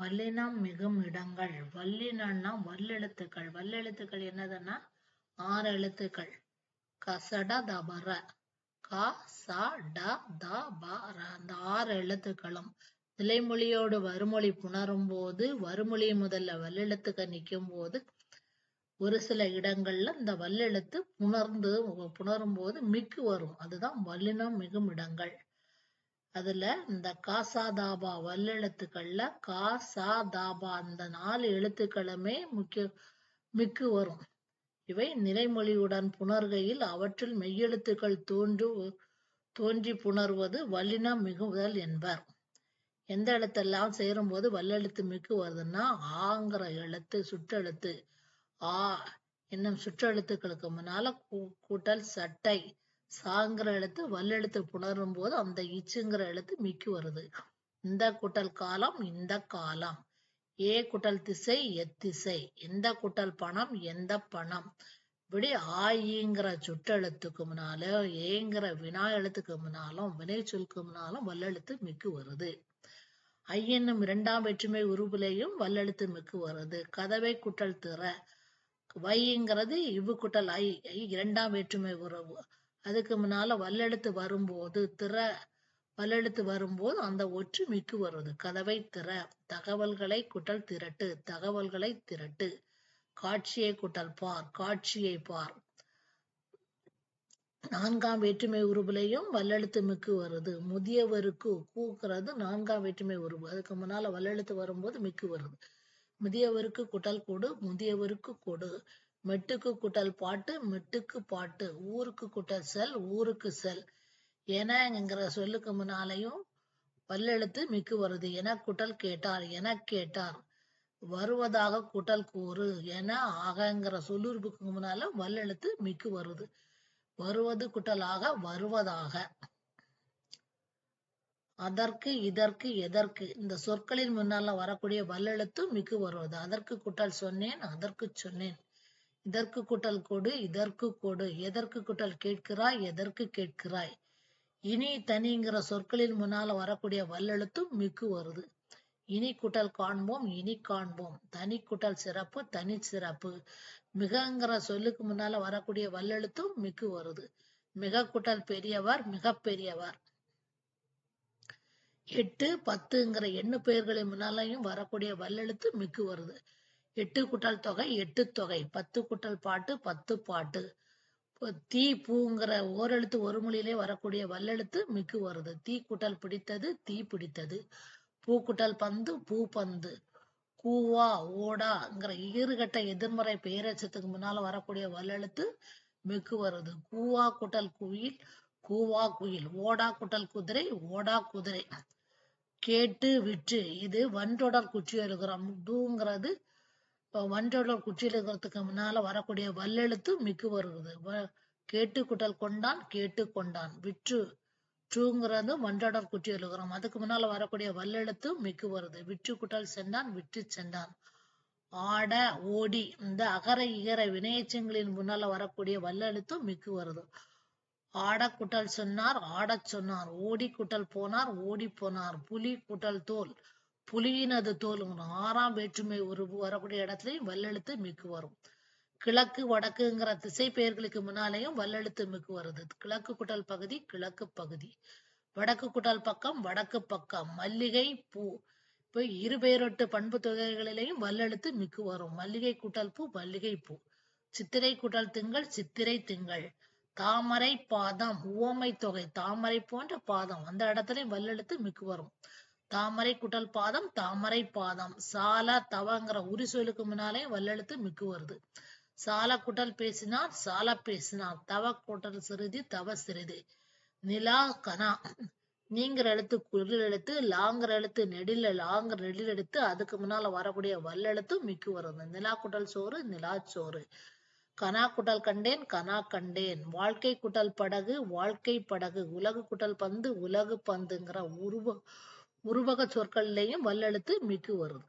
வல்லினம் மிகும் இடங்கள். வல்லினம்னா வல்லெழுத்துக்கள் வல்லெழுத்துக்கள் என்னதுன்னா? ஆறு எழுத்துக்கள். கசட தபர. க ச ட த ப ர. அந்த ஆறு எழுத்துக்களும். நிலைமொழியோடு வறுமொழி புணரும் போது வறுமொழி முதல்ல வல்லெழுத்துக்க நிற்கும் போது ஒரு சில இடங்கள்ல இந்த வல்லெழுத்து புணர்ந்து புணரும் போது மிக்கு வரும். அதுதான் வல்லினம் மிகும் இடங்கள். அதுல இந்த காசாதாபா வல்லெழுத்துக்கள்ல காசாதாபா அந்த நாலு எழுத்துக்களுமே முக்கிய மிக்கு வரும். இவை நிலைமொழியுடன் புணர்கையில் அவற்றில் மெய்யெழுத்துக்கள் தோன்று தோன்றி புணர்வது வல்லினம் மிகுதல் என்பர். எந்த எழுத்தெல்லாம் சேரும்போது வல்லெழுத்து மிக்கு வருதுன்னா ஆங்கிற எழுத்து சுற்றெழுத்து ஆ என்னும் சுற்றெழுத்துக்களுக்கு முன்னால கூ- கூட்டல் சட்டை. சாங்கிற எழுத்து வல்லெழுத்து புணரும் போது அந்த இச்சுங்கிற எழுத்து மிக்கு வருது. இந்த கூட்டல் காலம் இந்த காலம். ஏ கூட்டல் திசை எத்திசை எந்த கூட்டல் பணம் எந்த பணம். இப்படி ஆயிங்கிற சுற்றெழுத்துக்கு முன்னாலும் ஏங்கிற வினா எழுத்துக்கு முன்னாலும் வினை சொல்க்கு முன்னாலும் வல்லெழுத்து மிக்கு வருது. ஐ என்னும் இரண்டாம் வேற்றுமை உருவிலையும் வல்லெழுத்து மிக்கு வருது. கதவை குட்டல் திற. வைங்கிறது இவ்வு குட்டல் ஐ. ஐ இரண்டாம் வேற்றுமை உறவு. அதுக்கு முன்னால வல்லெழுத்து வரும்போது திற வல்லெழுத்து வரும்போது அந்த ஒற்று மிக்கு வருது. கதவை திற தகவல்களை குட்டல் திரட்டு தகவல்களை திரட்டு காட்சியை குட்டல் பார் காட்சியை பார். நான்காம் வேற்றுமை உருவிலையும் வல்லெழுத்து மிக்கு வருது. முதியவருக்கு கூக்குறது நான்காம் வேற்றுமை உருவு அதுக்கு முன்னால வல்லெழுத்து வரும்போது மிக்கு வருது. முதியவருக்கு குட்டல் கொடு முதியவருக்கு கொடு. மெட்டுக்கு குட்டல் பாட்டு மெட்டுக்கு பாட்டு. ஊருக்கு குட்டல் செல் ஊருக்கு செல். எனங்கிற சொல்லுக்கு முன்னாலையும் வல்லெழுத்து மிக்கு வருது. என குட்டல் கேட்டார் என கேட்டார். வருவதாக குட்டல் கூறு. என ஆகங்கிற சொல்லுறுப்புக்கு முன்னால வல்லெழுத்து மிக்கு வருது. வருவது குட்டலாக வருவதாக. அதற்கு இதற்கு எதற்கு. இந்த சொற்களின் முன்னால வரக்கூடிய வல்லெழுத்து மிக்கு வருவது. அதற்கு குட்டல் சொன்னேன் அதற்கு சொன்னேன். இதற்கு குட்டல் கொடு இதற்கு கொடு. எதற்கு குட்டல் கேட்கிறாய் எதற்கு கேட்கிறாய்? இனி தனிங்கிற சொற்களின் முன்னால வரக்கூடிய வல்லெழுத்தும் மிக்கு வருது. இனி குட்டல் காண்போம் இனி காண்போம். தனி குட்டல் சிறப்பு தனி சிறப்பு. மிகங்கிற சொல்லுக்கு முன்னால வரக்கூடிய வல்லெழுத்தும் மிக்கு வருது. மிக குட்டல் பெரியவர் மிக பெரியவர். எட்டு பத்துங்கிற எண்ணு பெயர்களின் முன்னாலையும் வரக்கூடிய வல்லெழுத்து மிக்கு வருது. எட்டு குட்டல் தொகை எட்டு தொகை. பத்து குட்டல் பாட்டு பத்து பாட்டு. தீ பூங்கிற ஓரெழுத்து ஒரு மொழியிலே வரக்கூடிய வல்லெழுத்து மிக்கு வருது. தீ கூட்டல் பிடித்தது தீ பிடித்தது. பூ குட்டல் பந்து பூ பந்து. கூவா ஓடாங்கிற ஈறுகட்ட எதிர்மறை பெயரச்சத்துக்கு முன்னால வரக்கூடிய வல்லெழுத்து மிக்கு வருது. கூவா குட்டல் குயில் கூவா குயில். ஓடா குட்டல் குதிரை ஓடா குதிரை. கேட்டு விற்று. இது வன்றொடர் குச்சி எழுகிறோம் டூங்கிறது இப்போ வன்றொடர் குச்சி முன்னால வரக்கூடிய வல்லெழுத்து மிக்கு வருகிறது கேட்டு குட்டல் கொண்டான் கேட்டு கொண்டான். விற்று ட்ரூங்கிறது வன்றொடர் குச்சி எழுகிறோம் அதுக்கு முன்னால வரக்கூடிய வல்லெழுத்து மிக்கு வருது விற்று குட்டல் சென்றான் விற்று சென்றான். ஆட ஓடி இந்த அகர இகர வினையச்சங்களின் முன்னால வரக்கூடிய வல்லெழுத்தும் மிக்கு வருது ஆட குட்டல் சொன்னார் ஆடச் சொன்னார். ஓடி குட்டல் போனார் ஓடி போனார். புலி குட்டல் தோல். புலியினது தோலும். ஆறாம் வேற்றுமை உருவு வரக்கூடிய இடத்துலயும் வல்லெழுத்து மிக்கு வரும். கிழக்கு வடக்குங்கிற திசை பெயர்களுக்கு முன்னாலேயும் வல்லெழுத்து மிக்கு வருது. கிழக்கு குட்டல் பகுதி கிழக்கு பகுதி. வடக்கு குட்டல் பக்கம் வடக்கு பக்கம். மல்லிகை பூ. இப்போ இரு பெயரொட்டு பண்பு தொகைகளிலேயும் வல்லெழுத்து மிக்கு வரும். மல்லிகை குட்டல் பூ மல்லிகை பூ. சித்திரை குட்டல் திங்கள் சித்திரை திங்கள். தாமரை பாதம் உவமை தொகை. தாமரை போன்ற பாதம். அந்த இடத்துலயும் வல்லெழுத்து மிக்கு வரும். தாமரை குட்டல் பாதம் தாமரை பாதம். சால தவங்கிற உரி சொல்லுக்கு முன்னாலே வல்லெழுத்து மிக்கு வருது. சால குட்டல் பேசினார் சால பேசினார் தவ குட்டல் சிறிது தவ சிறிது. நிலா கனா. நீங்கிற எழுத்து குரில் எழுத்து லாங்கிற எழுத்து நெடில லாங்கிற நெடில் எழுத்து அதுக்கு முன்னால வரக்கூடிய வல்லெழுத்து மிக்கு வருது. நிலா குட்டல் சோறு நிலா சோறு. கனா குட்டல் கண்டேன் கனா கண்டேன். வாழ்க்கை குட்டல் படகு வாழ்க்கை படகு. உலகு குட்டல் பந்து உலகு பந்துங்கிற உருவ உருவக சொற்கள்லையும் வல்லெழுத்து மிக்கு வருது.